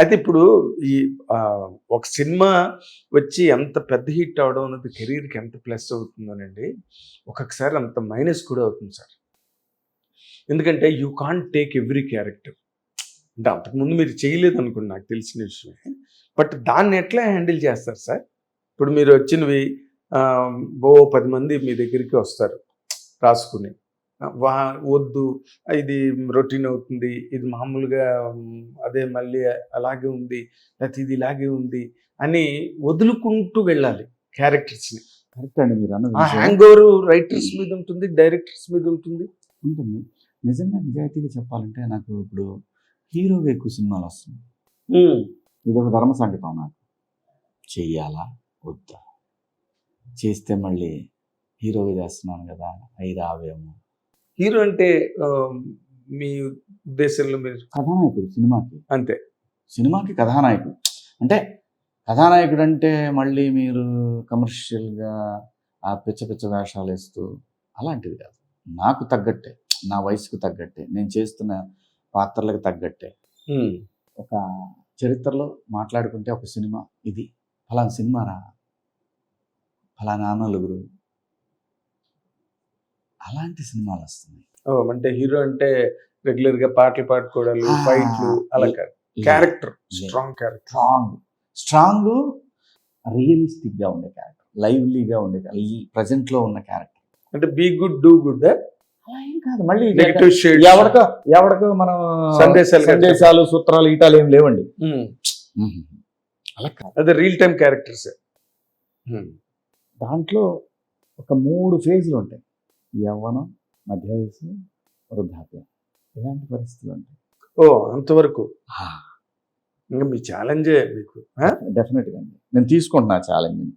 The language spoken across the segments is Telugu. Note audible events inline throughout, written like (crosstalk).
అయితే ఇప్పుడు ఈ ఒక సినిమా వచ్చి ఎంత పెద్ద హిట్ అవడం అనేది కెరీర్కి ఎంత ప్లస్ అవుతుందోనండి ఒక్కొక్కసారి అంత మైనస్ కూడా అవుతుంది సార్. ఎందుకంటే you can't take every character. అంటే అంతకుముందు మీరు చేయలేదు అనుకోండి నాకు తెలిసిన విషయమే బట్ దాన్ని ఎట్లా హ్యాండిల్ చేస్తారు సార్? ఇప్పుడు మీరు వచ్చినవి ఓ పది మంది మీ దగ్గరికి వస్తారు రాసుకుని. వా వద్దు ఇది రొటీన్ అవుతుంది ఇది మామూలుగా అదే మళ్ళీ అలాగే ఉంది లేకపోతే ఇది ఇలాగే ఉంది అని వదులుకుంటూ వెళ్ళాలి క్యారెక్టర్స్ని. కరెక్ట్ అండి మీరు అన్నది. హ్యాంగ్ ఓవర్ రైటర్స్ మీద ఉంటుంది డైరెక్టర్స్ మీద ఉంటుంది. ఉంటుంది. నిజంగా నిజాయితీగా చెప్పాలంటే నాకు ఇప్పుడు హీరోగా ఎక్కువ సినిమాలు వస్తున్నాయి. ఇది ఒక ధర్మ సంకటం నాకు. చెయ్యాలా? వద్దా? చేస్తే మళ్ళీ హీరోగా చేస్తున్నాను కదా అయి రావేమో హీరో అంటే మీ ఉద్దేశంలో మీరు? కథానాయకుడు సినిమాకి. అంతే. సినిమాకి కథానాయకుడు. అంటే కథానాయకుడు అంటే మళ్ళీ మీరు కమర్షియల్గా ఆ పిచ్చ పిచ్చ వేషాలు వేస్తూ అలాంటిది కాదు. నాకు తగ్గట్టే నా వయసుకు తగ్గట్టే నేను చేస్తున్న పాత్రలకు తగ్గట్టే. ఒక చరిత్రలో మాట్లాడుకుంటే ఒక సినిమా ఇది. ఫలానా సినిమా రా ఫలానా నలుగురు అలాంటి సినిమాలు వస్తున్నాయి. ఓ, అంటే హీరో అంటే రెగ్యులర్గా పాటలు పాడుకోవడాలు ఫైట్లు అలా కాదు. Character. Strong character strong strong రియలిస్టిక్గా ఉండే క్యారెక్టర్ లైవ్లీగా ఉండే ప్రజెంట్లో ఉన్న క్యారెక్టర్ అంటే బీ గుడ్ డూ గుడ్ అలా ఏం కాదు. మళ్ళీ ఎవరికో ఎవరికో మనం సందేశాలు. సందేశాలు సూత్రాలు ఈటాలు ఏం లేవండి. అలా కాదు. అదే రియల్ టైం క్యారెక్టర్స్ దాంట్లో ఒక మూడు ఫేజ్లు ఉంటాయి. యవ్వనం మధ్య వయసు వృద్ధాప్యం. ఇలాంటి పరిస్థితులు ఉంటాయి. ఓ అంతవరకు? ఇంకా మీ ఛాలెంజే మీకు? డెఫినెట్గా అండి. నేను తీసుకుంటున్నా ఛాలెంజ్ని.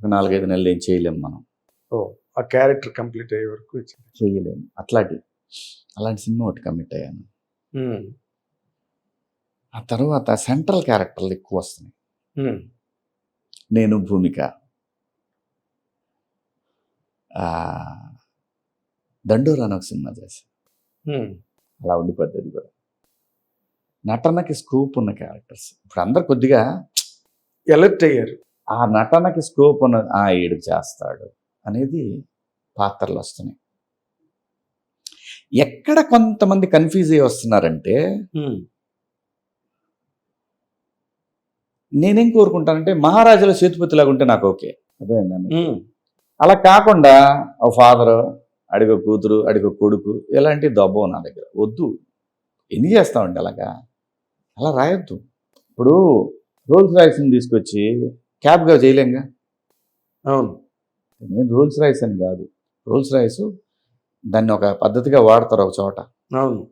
ఒక నాలుగైదు నెలలు ఏం చేయలేము మనం. ఓ ఆ క్యారెక్టర్ కంప్లీట్ అయ్యే వరకు. చేయలేము అట్లాంటి అలాంటి సినిమా ఒకటి కమిట్ అయ్యాను. ఆ తర్వాత సెంట్రల్ క్యారెక్టర్లు ఎక్కువ వస్తున్నాయి. నేను భూమిక. దండోరా అని ఒక సినిమా చేశాను ఉమ్. అలా ఉండిపోద్ది అది కూడా. నటనకి స్కోప్ ఉన్న క్యారెక్టర్స్. ఇప్పుడు అందరు కొద్దిగా ఎలర్ట్ అయ్యారు. ఆ నటనకి స్కోప్ ఉన్న ఆ ఏడు చేస్తాడు అనేది పాత్రలు వస్తున్నాయి. ఎక్కడ కొంతమంది కన్ఫ్యూజ్ అయ్యి వస్తున్నారంటే. నేనేం కోరుకుంటానంటే మహారాజుల సేతుపతిలాగా ఉంటే నాకు ఓకే. ఉమ్. అలా కాకుండా ఓ ఫాదర్ అడిగో కూతురు అడిగో కొడుకు ఇలాంటి దబ్బో నా దగ్గర. వద్దు. ఎన్ని చేస్తామండి అలాగా? అలా రాయొద్దు. ఇప్పుడు రోల్స్ రాయిస్ని తీసుకొచ్చి క్యాబ్గా చేయలేంగా? అవును. నేను రోల్స్ రాయిస్ అని కాదు. రోల్స్ రాయిస్ దాన్ని ఒక పద్ధతిగా వాడతారు ఒక చోట. అవును.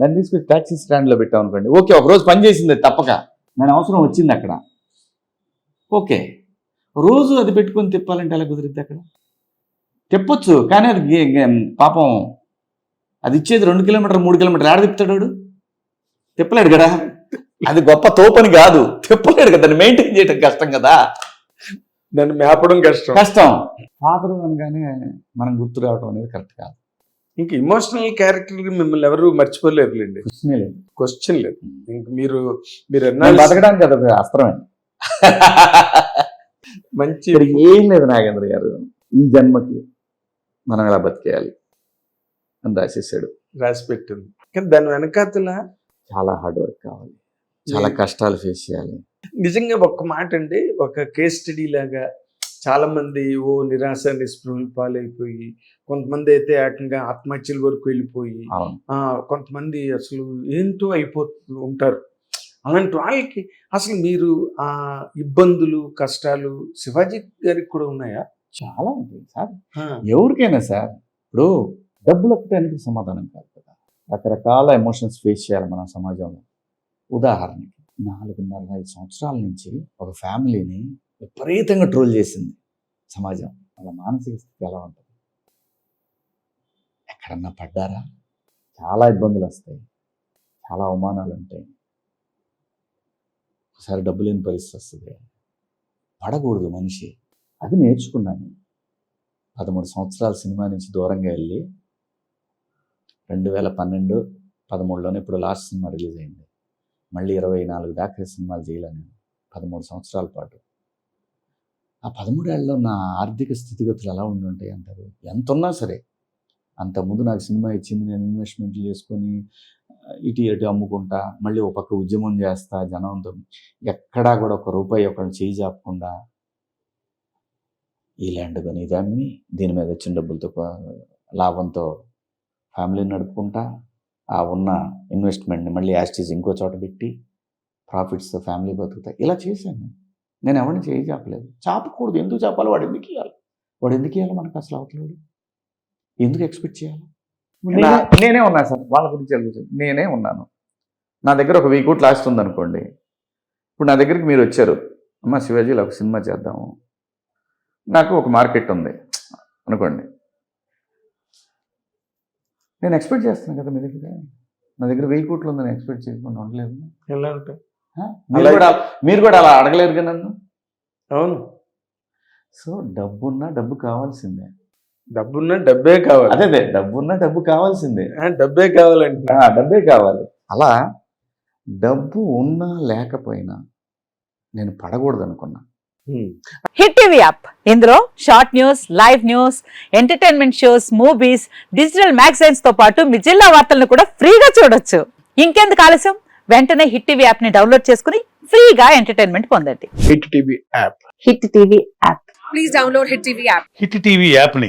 దాన్ని తీసుకొచ్చి ట్యాక్సీ స్టాండ్లో పెట్టాం అనుకోండి ఓకే ఒక రోజు పని చేసింది తప్పక. దాని అవసరం వచ్చింది అక్కడ. ఓకే. రోజు అది పెట్టుకొని తిప్పాలంటే ఎలా కుదిరిద్ది అక్కడ? తిప్పొచ్చు కానీ అది పాపం అది ఇచ్చేది రెండు కిలోమీటర్ మూడు కిలోమీటర్ ఆడ తిప్పుతాడు? తిప్పలేడు కదా? అది గొప్ప తోపని కాదు. తిప్పలేడు కదా? దాన్ని మెయింటైన్ చేయడం కష్టం కదా? దాన్ని మేపడం కష్టం. కష్టం. ఫాదర్ అనగానే మనం గుర్తు రావడం అనేది కరెక్ట్ కాదు. ఇంక ఇమోషనల్ క్యారెక్టర్ మిమ్మల్ని ఎవరు మర్చిపోలేదులేండి. క్వశ్చనే లేదు. క్వశ్చన్ లేదు. ఇంక మీరు మీరు బతకడానికి అది ఒక అస్త్రమే. (laughs) మంచి ఏం లేదు నాగేంద్ర గారు. ఈ జన్మకి మనం ఎలా బతికేయాలి అని రాసేసాడు రాసి పెట్టింది కానీ దాని వెనకాతల చాలా హార్డ్ వర్క్ కావాలి. చాలా కష్టాలు ఫేస్ చేయాలి. నిజంగా ఒక్క మాట అండి ఒక కేస్ స్టడీ లాగా చాలా మంది ఓ నిరాశ నిస్పృహలు పాలైపోయి కొంతమంది అయితే ఏకంగా ఆత్మహత్యల వరకు వెళ్ళిపోయి కొంతమంది అసలు ఏంటో అయిపోతూ ఉంటారు. అలాంటి వాళ్ళకి అసలు మీరు ఆ ఇబ్బందులు కష్టాలు శివాజీ గారికి కూడా ఉన్నాయా? చాలా ఉంది సార్. ఎవరికైనా సార్ ఇప్పుడు డబ్బులు ఒకటే అనేది సమాధానం కాదు కదా. రకరకాల ఎమోషన్స్ ఫేస్ చేయాలి మన సమాజంలో. ఉదాహరణకి నాలుగున్నర ఐదు సంవత్సరాల నుంచి ఒక ఫ్యామిలీని విపరీతంగా ట్రోల్ చేసింది సమాజం. వాళ్ళ మానసిక స్థితి ఎలా ఉంటుంది? ఎక్కడన్నా పడ్డారా? చాలా ఇబ్బందులు వస్తాయి. చాలా అవమానాలు ఉంటాయి. ఒకసారి డబ్బు లేని పరిస్థితి వస్తుంది. పడకూడదు మనిషి. అది నేర్చుకున్నాను పదమూడు సంవత్సరాల సినిమా నుంచి దూరంగా వెళ్ళి రెండు వేల పన్నెండు పదమూడులోనే ఇప్పుడు లాస్ట్ సినిమా రిలీజ్ అయింది. మళ్ళీ ఇరవై నాలుగు దాకా సినిమాలు చేయలేను పదమూడు సంవత్సరాల పాటు. ఆ పదమూడేళ్ళలో నా ఆర్థిక స్థితిగతులు ఎలా ఉండి ఉంటాయి అంటారు? ఎంత ఉన్నా సరే. అంత ముందు నాకు సినిమా ఇచ్చింది నేను ఇన్వెస్ట్మెంట్లు చేసుకొని ఇటు ఇటు అమ్ముకుంటా మళ్ళీ ఒక పక్క ఉద్యమం చేస్తా జనంతో ఎక్కడా కూడా ఒక రూపాయి ఒకరిని చేయి చాపకుండా ఈ ల్యాండ్ కొని ఇది అమ్మి దీని మీద వచ్చిన డబ్బులతో లాభంతో ఫ్యామిలీని నడుపుకుంటా ఆ ఉన్న ఇన్వెస్ట్మెంట్ని మళ్ళీ యాస్టీస్ ఇంకో చోట పెట్టి ప్రాఫిట్స్తో ఫ్యామిలీ బతుకుతా. ఇలా చేశాను నేను. ఎవరిని చేయి చాపలేదు. చాపకూడదు. ఎందుకు చాపాలి? వాడు ఎందుకు ఇవ్వాలి వాడు ఎందుకు ఇవ్వాలి మనకు అసలు అవతలేడు ఎందుకు ఎక్స్పెక్ట్ చేయాలి? నేనే ఉన్నా సార్ వాళ్ళ గురించి అడుగుతుంది నేనే ఉన్నాను. నా దగ్గర ఒక కోట్లు లాస్ట్ ఉందనుకోండి ఇప్పుడు నా దగ్గరికి మీరు వచ్చారు అమ్మ శివాజీలో ఒక సినిమా చేద్దాము. నాకు ఒక మార్కెట్ ఉంది అనుకోండి. నేను ఎక్స్పెక్ట్ చేస్తున్నాను కదా మీ దగ్గర. నా దగ్గర వెయ్యి కోట్లు ఉందని ఎక్స్పెక్ట్ చేయకుండా ఉండలేదు ఎలా ఉంటాయి? ఆ? మీరు కూడా మీరు కూడా అలా అడగలేరు కదా నన్ను? అవును. సో డబ్బున్నా డబ్బు కావాల్సిందే. డబ్బున్నా డబ్బే కావాలి. అదే అదే డబ్బున్నా డబ్బు కావాల్సిందే. డబ్బే కావాలంటే డబ్బే కావాలి. అలా డబ్బు ఉన్నా లేకపోయినా నేను పడకూడదు అనుకున్నా. Hit TV app. ఇందులో short news live news entertainment shows movies digital మ్యాగజైన్స్తో పాటు మీ జిల్లా వార్తలను కూడా ఫ్రీగా చూడొచ్చు. ఇంకెందుకు ఆలస్యం? వెంటనే హిట్ టీవీ యాప్ని డౌన్లోడ్ చేసుకుని ఫ్రీగా ఎంటర్టైన్మెంట్ పొందండి. Hit TV app. Hit TV app. Please download Hit TV app. Hit TV యాప్ని